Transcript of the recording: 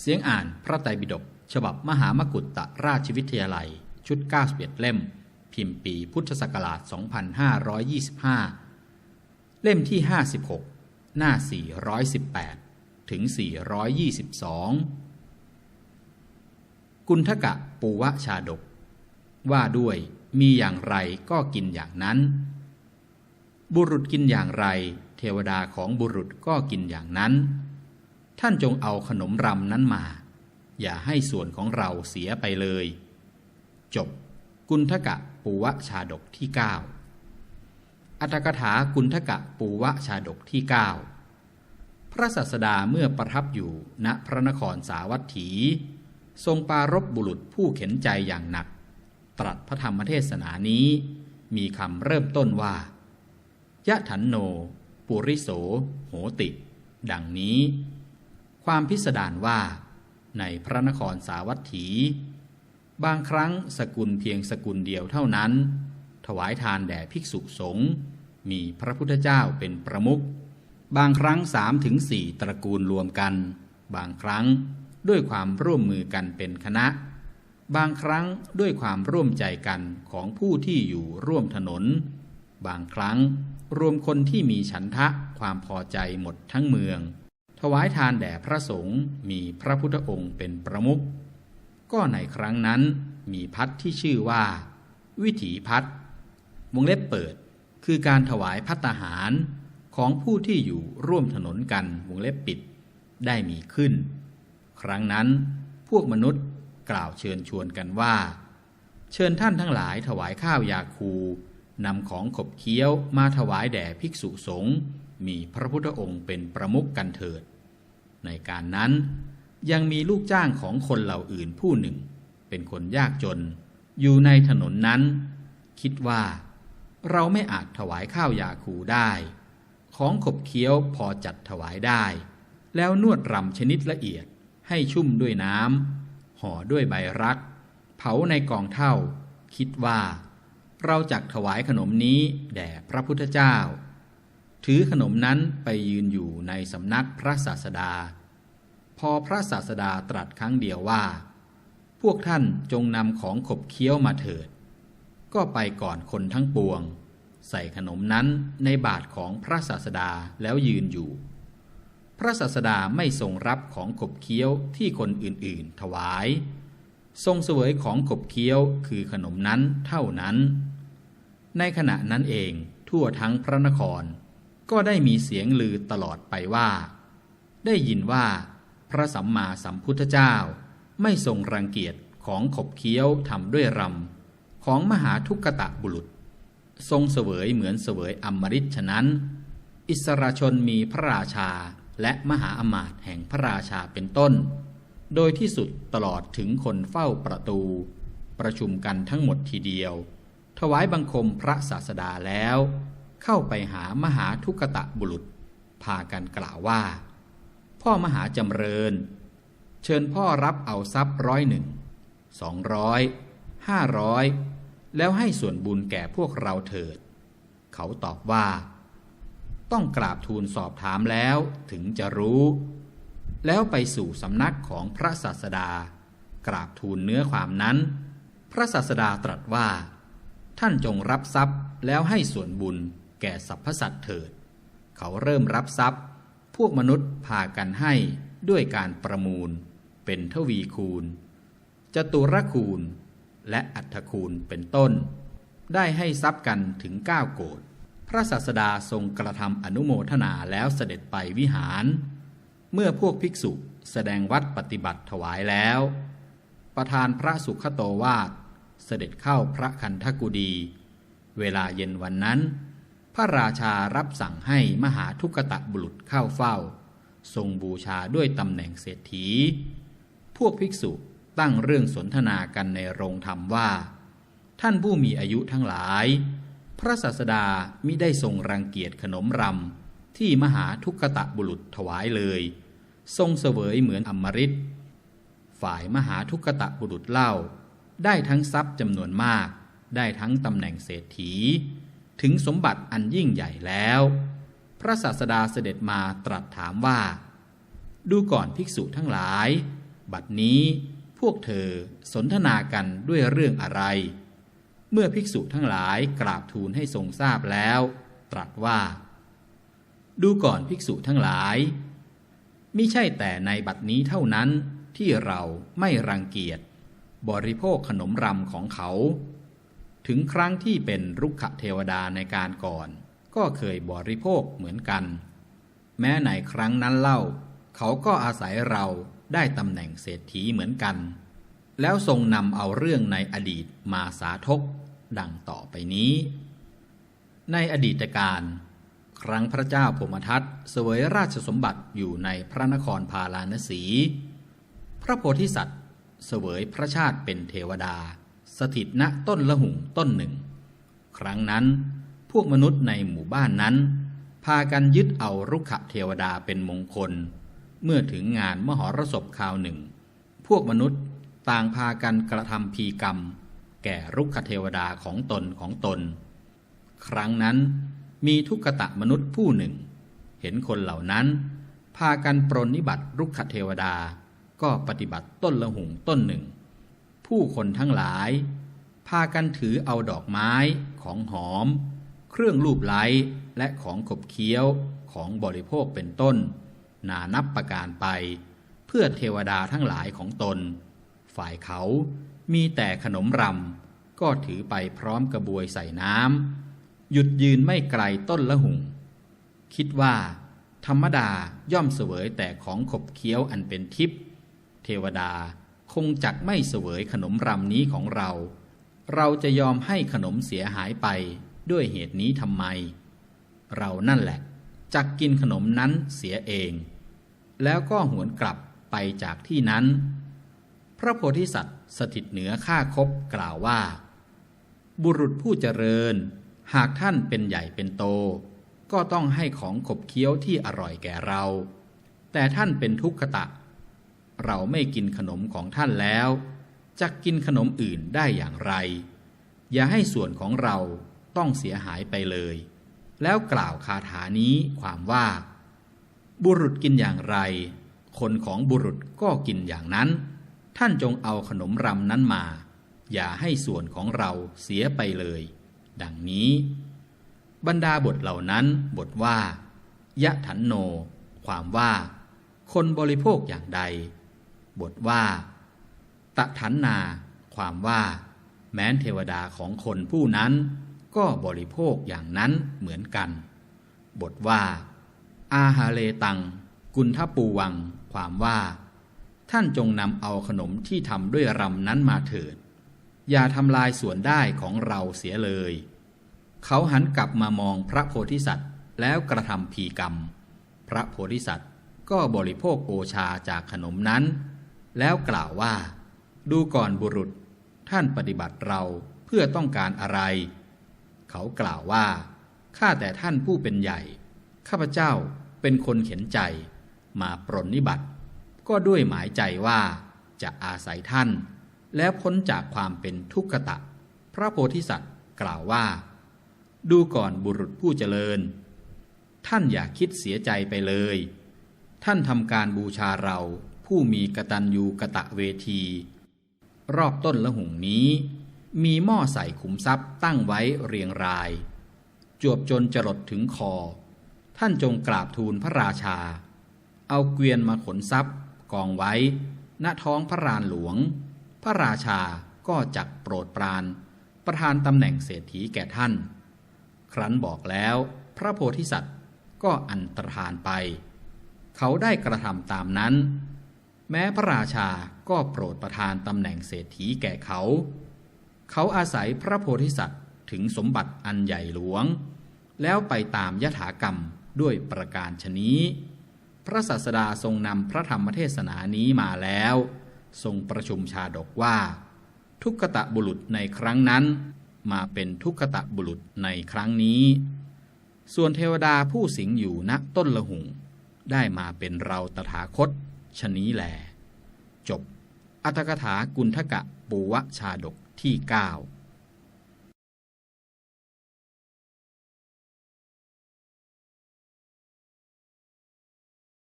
เสียงอ่านพระไตรปิฎกฉบับมหามกุฏตราชวิทยาลัย ชุด 91 เล่ม พิมพ์ปีพุทธศักราช 2525 เล่มที่ 56 หน้า 418 ถึง 422 กุณทกะปูวะชาดก ว่าด้วยมีอย่างไรก็กินอย่างนั้น บุรุษกินอย่างไร เทวดาของบุรุษก็กินอย่างนั้น ท่านจงเอาขนมรำนั้นมา อย่าให้ส่วนของเราเสียไปเลย จบ กุณทกะปูวะชาดกที่ 9 อัตถกถากุณทกะปูวะชาดกที่ 9 พระศาสดาเมื่อประทับอยู่ณพระนครสาวัตถี ทรงปารบบุรุษผู้เข็นใจอย่างหนัก ตรัสพระธรรมเทศนานี้ มีคำเริ่มต้นว่ายะถันโน ปุริโส โหติ ดังนี้ ความพิสดารว่า ในพระนครสาวัตถี บางครั้งสกุลเพียงสกุลเดียวเท่านั้น ถวายทานแด่ภิกษุสงฆ์มีพระพุทธเจ้าเป็นประมุขบางครั้งสามถึงสี่ตระกูลรวมกัน บางครั้งด้วยความร่วมมือกันเป็นคณะ บางครั้งด้วยความร่วมใจกันของผู้ที่อยู่ร่วมถนน บางครั้งรวมคนที่มีฉันทะความพอใจหมดทั้งเมือง วายทานแด่พระสงฆ์มีพระพุทธองค์เป็นประมุขก็ในครั้งนั้นมีพัดที่ชื่อว่า วิถีพัดวงเล็บเปิดคือการถวายพัตตาหารของผู้ที่อยู่ร่วมถนนกันวงเล็บปิดได้มีขึ้น ครั้งนั้นพวกมนุษย์กล่าวเชิญชวนกันว่า เชิญท่านทั้งหลายถวายข้าวยาคูนำของขบเคี้ยวมาถวายแด่ภิกษุสงฆ์มีพระพุทธองค์เป็นประมุขกันเถิด ในการนั้น ยังมีลูกจ้างของคนเหล่าอื่นผู้หนึ่ง เป็นคนยากจน อยู่ในถนนนั้น คิดว่า เราไม่อาจถวายข้าวยาคูได้ ของขบเคี้ยวพอจัดถวายได้ แล้วนวดรำชนิดละเอียดให้ชุ่มด้วยน้ำห่อด้วยใบรัก เผาในกองเท่า คิดว่า เราจักถวายขนมนี้แด่พระพุทธเจ้า ถือขนมนั้นไปยืนอยู่ในสำนักพระศาสดา พอพระศาสดาตรัสครั้งเดียวว่า พวกท่านจงนำของขบเคี้ยวมาเถิด ก็ไปก่อนคนทั้งปวง ใส่ขนมนั้นในบาทของพระศาสดาแล้วยืนอยู่ พระศาสดาไม่ทรงรับของขบเคี้ยวที่คนอื่นๆ ถวาย ทรงเสวยของขบเคี้ยวคือขนมนั้นเท่านั้น ในขณะนั้นเองทั่วทั้งพระนคร ก็ได้มีเสียงลือตลอดไปว่า ได้ยินว่า พระสัมมาสัมพุทธเจ้า ไม่ทรงรังเกียจของขบเคี้ยวทำด้วยรำของมหาทุกกตะบุรุษ ทรงเสวยเหมือนเสวยอมฤตฉะนั้น อิสราชนมีพระราชาและมหาอมาตย์แห่งพระราชาเป็นต้น โดยที่สุดตลอดถึงคนเฝ้าประตู ประชุมกันทั้งหมดทีเดียว ถวายบังคมพระศาสดาแล้ว เข้าไปหามหาทุกตะบุรุษ พากันกล่าวว่า พ่อมหาจำเริญ เชิญพ่อรับเอาทรัพย์ร้อยหนึ่งสองร้อยห้าร้อยแล้วให้ส่วนบุญแก่พวกเราเถิด เขาตอบว่า ต้องกราบทูลสอบถามแล้วถึงจะรู้ แล้วไปสู่สำนักของพระศาสดา กราบทูลเนื้อความนั้น พระศาสดาตรัสว่า ท่านจงรับทรัพย์แล้วให้ส่วนบุญ ก่สรรพสัตว์เถิด เขาเริ่มรับทรัพย์ พวกมนุษย์พากันให้ด้วยการประมูล เป็นทวีคูณ จตุรคูณ และอัฏฐคูณเป็นต้น ได้ให้ทรัพย์กันถึงเก้าโกดพระศาสดาทรงกระทำอนุโมทนาแล้วเสด็จไปวิหาร เมื่อพวกภิกษุแสดงวัดปฏิบัติถวายแล้ว ประธานพระสุขโตวาทเสด็จเข้าพระคันธกุดี เวลาเย็นวันนั้น พระราชารับสั่งให้มหาทุกตะบุรุษเข้าเฝ้า ทรงบูชาด้วยตำแหน่งเศรษฐี พวกภิกษุตั้งเรื่องสนทนากันในโรงธรรมว่า ท่านผู้มีอายุทั้งหลาย พระศาสดามิได้ทรงรังเกียจขนมรำที่มหาทุกตะบุรุษถวายเลย ทรงเสวยเหมือนอมฤตฝ่ายมหาทุกตะบุรุษเล่า ได้ทั้งทรัพย์จำนวนมาก ได้ทั้งตำแหน่งเศรษฐี ถึงสมบัติอันยิ่งใหญ่แล้ว พระศาสดาเสด็จมาตรัสถามว่า ดูก่อนภิกษุทั้งหลาย บัดนี้พวกเธอสนทนากันด้วยเรื่องอะไร เมื่อภิกษุทั้งหลายกราบทูลให้ทรงทราบแล้ว ตรัสว่า ดูก่อนภิกษุทั้งหลายมิใช่แต่ในบัดนี้เท่านั้นที่เราไม่รังเกียจ บริโภคขนมรำของเขา ถึงครั้งที่เป็นรุกขเทวดาในการก่อน ก็เคยบริโภคเหมือนกัน แม้ในครั้งนั้นเล่า เขาก็อาศัยเราได้ตำแหน่งเศรษฐีเหมือนกัน แล้วทรงนำเอาเรื่องในอดีตมาสาธก ดังต่อไปนี้ ในอดีตการครั้งพระเจ้าพมทัตเสวยราชสมบัติอยู่ในพระนครพาราณสี พระโพธิสัตว์เสวยพระชาติเป็นเทวดา สถิตณต้นละหุ่งต้นหนึ่ง ครั้งนั้น พวกมนุษย์ในหมู่บ้านนั้น พากันยึดเอารุกขเทวดาเป็นมงคล เมื่อถึงงานมหรสพคราวหนึ่ง พวกมนุษย์ต่างพากันกระทำพีกรรม แก่รุกขเทวดาของตนของตน ครั้งนั้นมีทุกขตะมนุษย์ผู้หนึ่ง เห็นคนเหล่านั้น พากันปรนนิบัติรุกขเทวดาก็ปฏิบัติต้นละหุงต้นหนึ่ง ผู้คนทั้งหลาย พากันถือเอาดอกไม้ ของหอม เครื่องลูบไล้และของขบเคี้ยวของบริโภคเป็นต้น นานับประการไป เพื่อเทวดาทั้งหลายของตน ฝ่ายเขามีแต่ขนมรำก็ถือไปพร้อมกระบวยใส่น้ำหยุดยืนไม่ไกลต้นละหุงคิดว่า ธรรมดาย่อมเสวยแต่ของขบเคี้ยวอันเป็นทิพย์เทวดา คงจักไม่เสวยขนมรำนี้ของเรา เราจะยอมให้ขนมเสียหายไปด้วยเหตุนี้ทำไม เรานั่นแหละ จักกินขนมนั้นเสียเอง แล้วก็หวนกลับไปจากที่นั้น พระโพธิสัตว์สถิตเหนือข้าคบกล่าวว่า บุรุษผู้เจริญ หากท่านเป็นใหญ่เป็นโต ก็ต้องให้ของขบเคี้ยวที่อร่อยแก่เรา แต่ท่านเป็นทุกขตะ เราไม่กินขนมของท่านแล้วจะกินขนมอื่นได้อย่างไร อย่าให้ส่วนของเราต้องเสียหายไปเลย แล้วกล่าวคาถานี้ความว่า บุรุษกินอย่างไร คนของบุรุษก็กินอย่างนั้น ท่านจงเอาขนมรำนั้นมา อย่าให้ส่วนของเราเสียไปเลย ดังนี้ บรรดาบทเหล่านั้นบทว่ายะถันโน ความว่า คนบริโภคอย่างใด บทว่าตะถันนา ความว่า แม้นเทวดาของคนผู้นั้น ก็บริโภคอย่างนั้นเหมือนกัน บทว่า อาหาเลตัง กุณทปูวัง ความว่า ท่านจงนำเอาขนมที่ทำด้วยรำนั้นมาเถิด อย่าทำลายส่วนได้ของเราเสียเลย เขาหันกลับมามองพระโพธิสัตว์แล้วกระทำพีกรรม พระโพธิสัตว์ก็บริโภคโอชาจากขนมนั้น แล้วกล่าวว่า ดูก่อนบุรุษ ท่านปฏิบัติเราเพื่อต้องการอะไร เขากล่าวว่า ข้าแต่ท่านผู้เป็นใหญ่ ข้าพเจ้าเป็นคนเข็นใจ มาปรนนิบัติ ก็ด้วยหมายใจว่าจะอาศัยท่าน แล้วพ้นจากความเป็นทุกขตะ พระโพธิสัตว์กล่าวว่า ดูก่อนบุรุษผู้เจริญ ท่านอย่าคิดเสียใจไปเลย ท่านทำการบูชาเรา ผู้มีกตัญญูกะตะเวที รอบต้นละหุงนี้ มีหม้อใส่ขุมทรัพย์ตั้งไว้เรียงราย จวบจนจรดถึงคอ ท่านจงกราบทูลพระราชา เอาเกวียนมาขนทรัพย์กองไว้ ณท้องพระรานหลวง พระราชาก็จักโปรดปราน ประทานตำแหน่งเศรษฐีแก่ท่าน ครั้นบอกแล้วพระโพธิสัตว์ก็อันตรธานไป เขาได้กระทำตามนั้น แม้พระราชาก็โปรดประทานตำแหน่งเศรษฐีแก่เขา เขาอาศัยพระโพธิสัตว์ถึงสมบัติอันใหญ่หลวง แล้วไปตามยถากรรมด้วยประการชนี้ พระศาสดาทรงนำพระธรรมเทศนานี้มาแล้ว ทรงประชุมชาดกว่า ทุกขตะบุรุษในครั้งนั้น มาเป็นทุกขตะบุรุษในครั้งนี้ ส่วนเทวดาผู้สิงอยู่ณต้นละหุง ได้มาเป็นเราตถาคต ชนี้แล จบ อัตถกถากุณฑกะปูวชาดกที่ 9